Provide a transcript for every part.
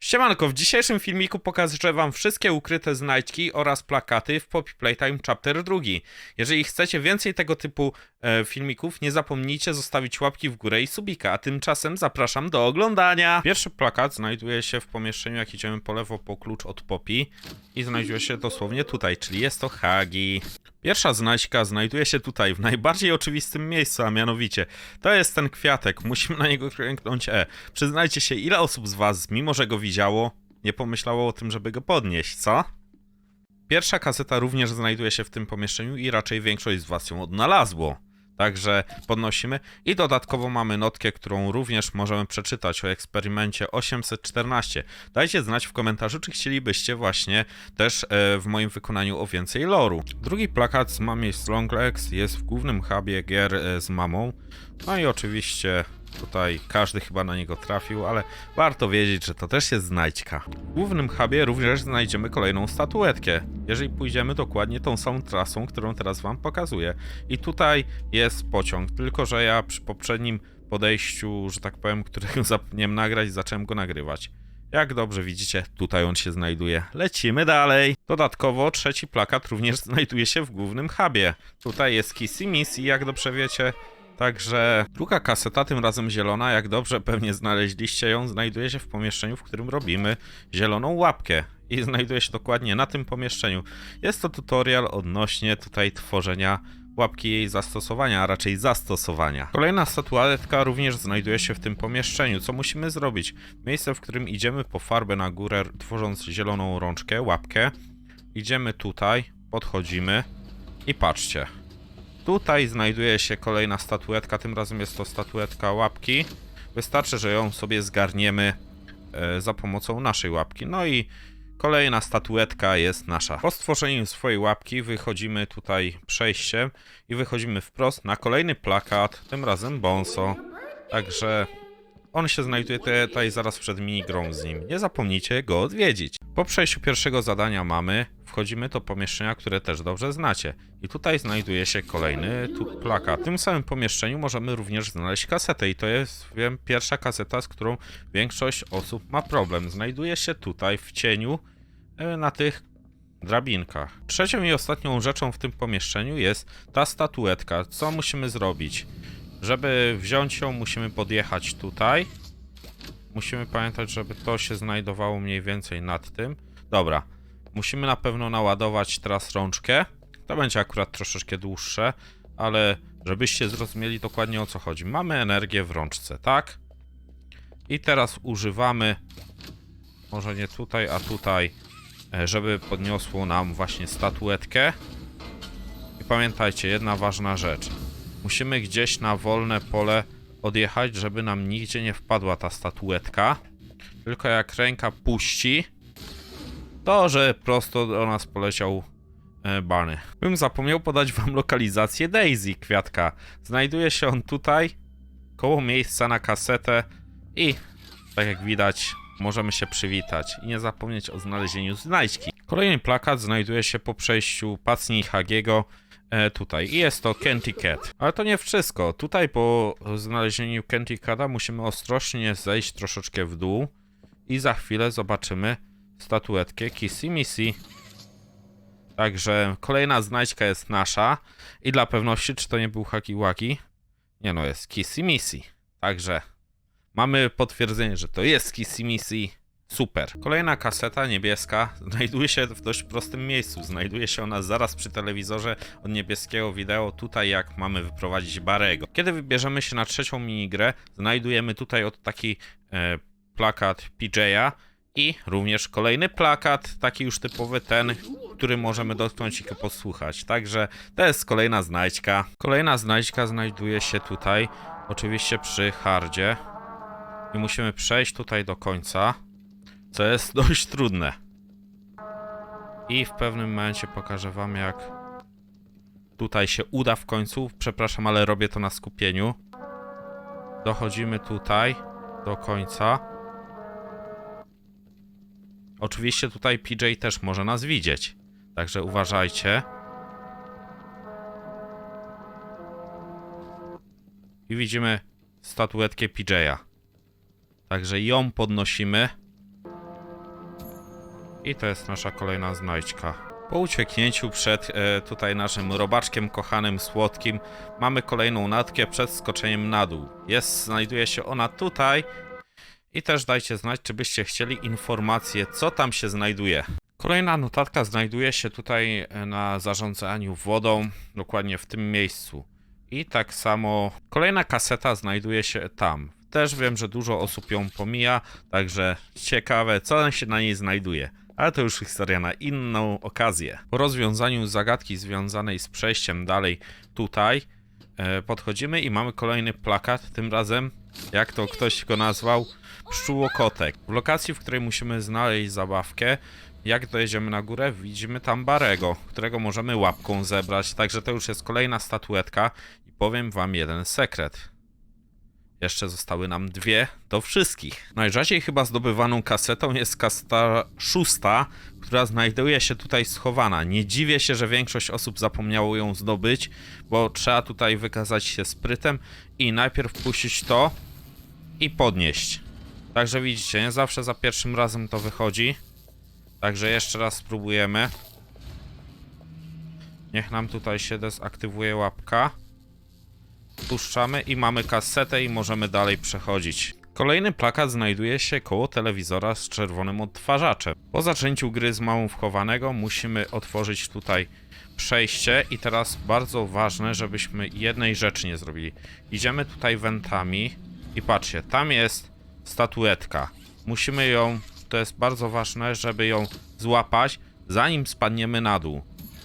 Siemanko, w dzisiejszym filmiku pokażę wam wszystkie ukryte znajdźki oraz plakaty w Poppy Playtime Chapter 2. Jeżeli chcecie więcej tego typu e, filmików, nie zapomnijcie zostawić łapki w górę i subika, a tymczasem zapraszam do oglądania. Pierwszy plakat znajduje się w pomieszczeniu, jak idziemy po lewo po klucz od Poppy i znajduje się dosłownie tutaj, czyli jest to Hagi. Pierwsza znajdźka znajduje się tutaj, w najbardziej oczywistym miejscu, a mianowicie to jest ten kwiatek, musimy na niego klęknąć E. Przyznajcie się, ile osób z was, mimo że go widziało, nie pomyślało o tym, żeby go podnieść, co? Pierwsza kaseta również znajduje się w tym pomieszczeniu i raczej większość z was ją odnalazło. Także podnosimy i dodatkowo mamy notkę, którą również możemy przeczytać o eksperymencie 814. Dajcie znać w komentarzu, czy chcielibyście właśnie też e, w moim wykonaniu o więcej loru. Drugi plakat z Mami Stronglegs jest w głównym hubie gier e, z mamą. No i oczywiście tutaj każdy chyba na niego trafił, ale warto wiedzieć, że to też jest znajdźka. W głównym hubie również znajdziemy kolejną statuetkę. Jeżeli pójdziemy dokładnie tą samą trasą, którą teraz wam pokazuję. I tutaj jest pociąg, tylko że ja przy poprzednim podejściu, że tak powiem, którego zapomniałem nagrać, zacząłem go nagrywać. Jak dobrze widzicie, tutaj on się znajduje. Lecimy dalej. Dodatkowo trzeci plakat również znajduje się w głównym hubie. Tutaj jest Kissy Missy, jak dobrze wiecie. Także druga kaseta, tym razem zielona, jak dobrze pewnie znaleźliście ją, znajduje się w pomieszczeniu, w którym robimy zieloną łapkę. I znajduje się dokładnie na tym pomieszczeniu. Jest to tutorial odnośnie tutaj tworzenia łapki jej zastosowania, a raczej zastosowania. Kolejna statuetka również znajduje się w tym pomieszczeniu. Co musimy zrobić? Miejsce, w którym idziemy po farbę na górę, tworząc zieloną rączkę, łapkę. Idziemy tutaj, podchodzimy i patrzcie. Tutaj znajduje się kolejna statuetka, tym razem jest to statuetka łapki. Wystarczy, że ją sobie zgarniemy e, za pomocą naszej łapki. No i kolejna statuetka jest nasza. Po stworzeniu swojej łapki wychodzimy tutaj przejściem i wychodzimy wprost na kolejny plakat, tym razem Bonso. Także on się znajduje tutaj zaraz przed minigrą z nim. Nie zapomnijcie go odwiedzić. Po przejściu pierwszego zadania mamy, wchodzimy do pomieszczenia, które też dobrze znacie. I tutaj znajduje się kolejny tu plakat. W tym samym pomieszczeniu możemy również znaleźć kasetę i to jest, wiem, pierwsza kaseta, z którą większość osób ma problem. Znajduje się tutaj w cieniu e, na tych drabinkach. Trzecią i ostatnią rzeczą w tym pomieszczeniu jest ta statuetka. Co musimy zrobić? Żeby wziąć ją, musimy podjechać tutaj. Musimy pamiętać, żeby to się znajdowało mniej więcej nad tym. Dobra, musimy na pewno naładować teraz rączkę. To będzie akurat troszeczkę dłuższe, ale żebyście zrozumieli dokładnie o co chodzi. Mamy energię w rączce, tak? I teraz używamy, może nie tutaj, a tutaj, e, żeby podniosło nam właśnie statuetkę. I pamiętajcie, jedna ważna rzecz. Musimy gdzieś na wolne pole odjechać, żeby nam nigdzie nie wpadła ta statuetka. Tylko jak ręka puści, to że prosto do nas poleciał e, Barney. Bym zapomniał podać wam lokalizację Daisy, kwiatka. Znajduje się on tutaj, koło miejsca na kasetę i tak jak widać, możemy się przywitać i nie zapomnieć o znalezieniu znajdźki. Kolejny plakat znajduje się po przejściu Pacni Hagiego tutaj i jest to Kenty Cat. Ale to nie wszystko. Tutaj po znalezieniu Kenty Cata musimy ostrożnie zejść troszeczkę w dół i za chwilę zobaczymy statuetkę Kissy Missy. Także kolejna znajdźka jest nasza i dla pewności, czy to nie był Haki Waki? Nie no, jest Kissy Missy. Także mamy potwierdzenie, że to jest Kissy Missy. Super. Kolejna kaseta niebieska znajduje się w dość prostym miejscu. Znajduje się ona zaraz przy telewizorze od niebieskiego wideo, tutaj jak mamy wyprowadzić Barego. Kiedy wybierzemy się na trzecią minigrę, znajdujemy tutaj od taki e, plakat PJ'a i również kolejny plakat, taki już typowy ten, który możemy dotknąć i posłuchać. Także to jest kolejna znajdźka. Kolejna znajdźka znajduje się tutaj, oczywiście przy hardzie. I musimy przejść tutaj do końca, co jest dość trudne. I w pewnym momencie pokażę wam jak tutaj się uda w końcu. Przepraszam, ale robię to na skupieniu. Dochodzimy tutaj do końca. Oczywiście tutaj PJ też może nas widzieć. Także uważajcie. I widzimy statuetkę PJ'a. Także ją podnosimy. I to jest nasza kolejna znajdźka. Po ucieknięciu przed e, tutaj naszym robaczkiem kochanym, słodkim, mamy kolejną natkę przed skoczeniem na dół. Jest, znajduje się ona tutaj. I też dajcie znać, czy byście chcieli informację, co tam się znajduje. Kolejna notatka znajduje się tutaj e, na zarządzaniu wodą, dokładnie w tym miejscu. I tak samo kolejna kaseta znajduje się tam. Też wiem, że dużo osób ją pomija, także ciekawe, co się na niej znajduje. Ale to już historia na inną okazję. Po rozwiązaniu zagadki związanej z przejściem dalej tutaj, e, podchodzimy i mamy kolejny plakat. Tym razem, jak to ktoś go nazwał, pszczółokotek. W lokacji, w której musimy znaleźć zabawkę, jak dojedziemy na górę, widzimy tam Barego, którego możemy łapką zebrać. Także to już jest kolejna statuetka. I powiem wam jeden sekret. Jeszcze zostały nam dwie do wszystkich. Najrzadziej chyba zdobywaną kasetą jest kaseta szósta, która znajduje się tutaj schowana. Nie dziwię się, że większość osób zapomniało ją zdobyć, bo trzeba tutaj wykazać się sprytem i najpierw puścić to i podnieść. Także widzicie, nie zawsze za pierwszym razem to wychodzi. Także jeszcze raz spróbujemy. Niech nam tutaj się dezaktywuje łapka. Puszczamy i mamy kasetę i możemy dalej przechodzić. Kolejny plakat znajduje się koło telewizora z czerwonym odtwarzaczem. Po zaczęciu gry z małą wchowanego musimy otworzyć tutaj przejście i teraz bardzo ważne, żebyśmy jednej rzeczy nie zrobili. Idziemy tutaj wentami i patrzcie, tam jest statuetka. Musimy ją, to jest bardzo ważne, żeby ją złapać, zanim spadniemy na dół.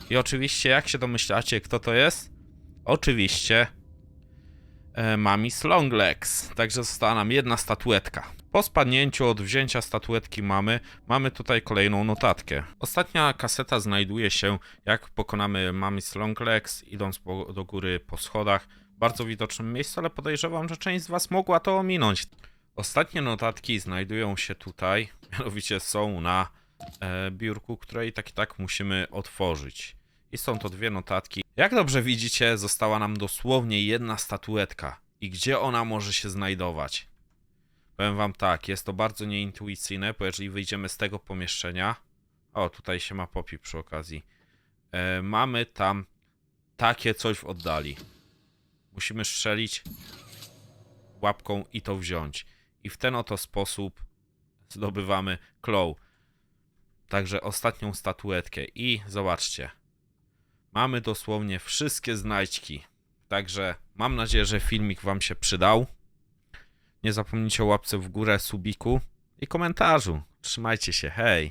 I oczywiście, jak się domyślacie, kto to jest? Oczywiście e, Mamis Longlegs. Także została nam jedna statuetka. Po spadnięciu od wzięcia statuetki mamy, mamy tutaj kolejną notatkę. Ostatnia kaseta znajduje się, jak pokonamy Mamis Longlegs, idąc po, do góry po schodach. Bardzo widocznym miejscu, ale podejrzewam, że część z Was mogła to ominąć. Ostatnie notatki znajdują się tutaj, mianowicie są na e, biurku, które i tak i tak musimy otworzyć. I są to dwie notatki. Jak dobrze widzicie, została nam dosłownie jedna statuetka. I gdzie ona może się znajdować? Powiem wam tak, jest to bardzo nieintuicyjne, bo jeżeli wyjdziemy z tego pomieszczenia... O, tutaj się ma popi przy okazji. E, mamy tam takie coś w oddali. Musimy strzelić łapką i to wziąć. I w ten oto sposób zdobywamy Claw. Także ostatnią statuetkę. I zobaczcie. Mamy dosłownie wszystkie znajdźki. Także mam nadzieję, że filmik Wam się przydał. Nie zapomnijcie o łapce w górę, subiku i komentarzu. Trzymajcie się, hej!